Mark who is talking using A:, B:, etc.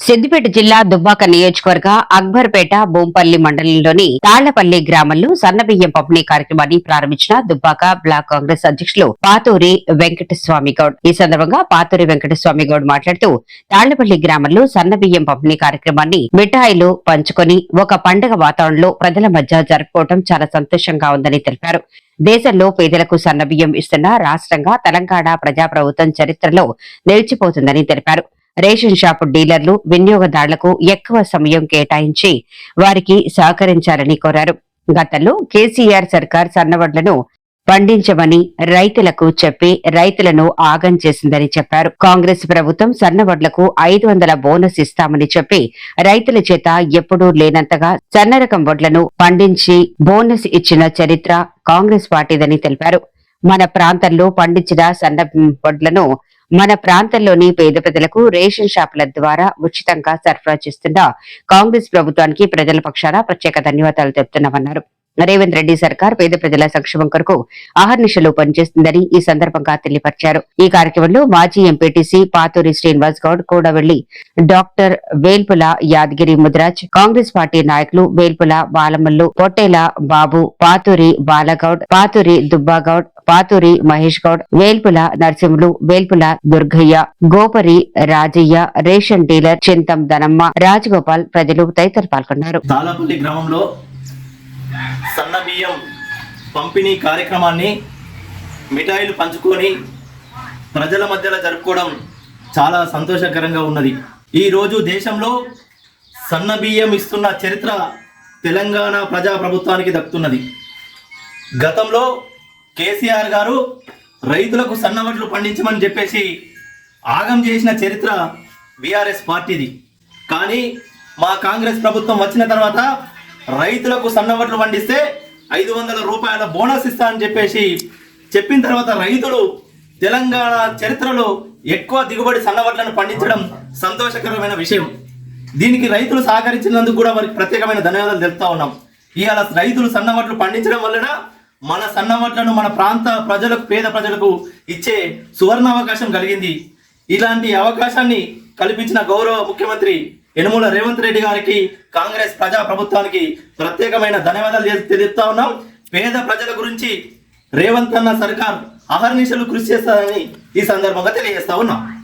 A: సిద్దిపేట జిల్లా దుబ్బాక నియోజకవర్గ అక్బర్పేట బోంపల్లి మండలంలోని తాళ్ళపల్లి గ్రామంలో సన్నబియ్యం పంపిణీ కార్యక్రమాన్ని ప్రారంభించిన దుబ్బాక బ్లాక్ కాంగ్రెస్ అధ్యక్షులు పాతూరి వెంకటస్వామి గౌడ్. ఈ సందర్భంగా పాతూరి వెంకటస్వామి గౌడ్ మాట్లాడుతూ తాళ్ళపల్లి గ్రామంలో సన్నబియ్యం పంపిణీ కార్యక్రమాన్ని మిఠాయిలు పంచుకొని ఒక పండుగ వాతావరణంలో ప్రజల మధ్య జరుపుకోవడం చాలా సంతోషంగా ఉందని తెలిపారు. దేశంలో పేదలకు సన్నబియ్యం ఇస్తున్న రాష్ట్రంగా తెలంగాణ ప్రజాప్రభుత్వం చరిత్రలో నిలిచిపోతుందని తెలిపారు. రేషన్ షాపు డీలర్లు వినియోగదారులకు ఎక్కువ సమయం కేటాయించి వారికి సహకరించాలని కోరారు. గతంలో కేసీఆర్ సర్కార్ సన్నవడ్లను పండించమని రైతులకు చెప్పి రైతులను ఆగం చేసిందని చెప్పారు. కాంగ్రెస్ ప్రభుత్వం సన్నవడ్లకు ఐదు వందల బోనస్ ఇస్తామని చెప్పి రైతుల చేత ఎప్పుడూ లేనంతగా సన్న రకం వడ్లను పండించి బోనస్ ఇచ్చిన చరిత్ర కాంగ్రెస్ పార్టీదని తెలిపారు. మన ప్రాంతంలో పండించిన సన్న పండ్లను మన ప్రాంతంలోని పేద ప్రజలకు రేషన్ షాపుల ద్వారా ఉచితంగా సరఫరా చేస్తున్న కాంగ్రెస్ ప్రభుత్వానికి ప్రజల పక్షాన ప్రత్యేక ధన్యవాదాలు తెలుపుతున్నామన్నారు. రేవంత్ రెడ్డి సర్కార్ పేద ప్రజల సంక్షేమం కొరకు అహర్నిశలు పనిచేస్తుందని ఈ సందర్భంగా తెలియపరిచారు. ఈ కార్యక్రమంలో మాజీ MPTC Pathuri Srinivas Goud Kudavelli doctor Velpula Yadagiri Mudraj Congress party నాయకులు వేల్పుల బాలమల్లు పొట్టేల బాబు పాతూరి బాలగౌడ్ పాతూరి దుబ్బాగౌడ్ పాతూరి మహేష్ గౌడ్ వేల్పుల నరసింహులు వేల్పుల దుర్గయ్య గోపరి రాజయ్య రేషన్ డీలర్ చింతం ధనమ్మ రాజగోపాల్ ప్రజలు తదితరులు పాల్గొన్నారు.
B: తాళపల్లి గ్రామంలో సన్న బియ్యం పంపిణీ కార్యక్రమాన్ని మిఠాయిలు పంచుకొని ప్రజల మధ్యలో జరుపుకోవడం చాలా సంతోషకరంగా ఉన్నది. ఈరోజు దేశంలో సన్న బియ్యం ఇస్తున్న చరిత్ర తెలంగాణ ప్రజా ప్రభుత్వానికి దక్కుతున్నది. గతంలో కేసీఆర్ గారు రైతులకు సన్నవడ్లు పండించమని చెప్పేసి ఆగం చేసిన చరిత్ర బీఆర్ఎస్ పార్టీది. కానీ మా కాంగ్రెస్ ప్రభుత్వం వచ్చిన తర్వాత రైతులకు సన్నవడ్లు పండిస్తే ఐదు వందల రూపాయల బోనస్ ఇస్తా అని చెప్పేసి చెప్పిన తర్వాత రైతులు తెలంగాణ చరిత్రలో ఎక్కువ దిగుబడి సన్నవడ్లను పండించడం సంతోషకరమైన విషయం. దీనికి రైతులు సహకరించినందుకు కూడా వారికి ప్రత్యేకమైన ధన్యవాదాలు తెలుపుతా ఉన్నాం. ఇవాళ రైతులు సన్నవడ్లు పండించడం వలన మన సన్నవడ్లను మన ప్రాంత ప్రజలకు పేద ప్రజలకు ఇచ్చే సువర్ణ అవకాశం కలిగింది. ఇలాంటి అవకాశాన్ని కల్పించిన గౌరవ ముఖ్యమంత్రి యనుమల రేవంత్ రెడ్డి గారికి కాంగ్రెస్ ప్రజా ప్రభుత్వానికి ప్రత్యేకమైన ధన్యవాదాలు తెలు- తెలుపుతా ఉన్నాం. పేద ప్రజల గురించి రేవంత్ అన్న సర్కార్ అహర్నిశలు కృషి చేస్తారని ఈ సందర్భంగా తెలియజేస్తా ఉన్నాం.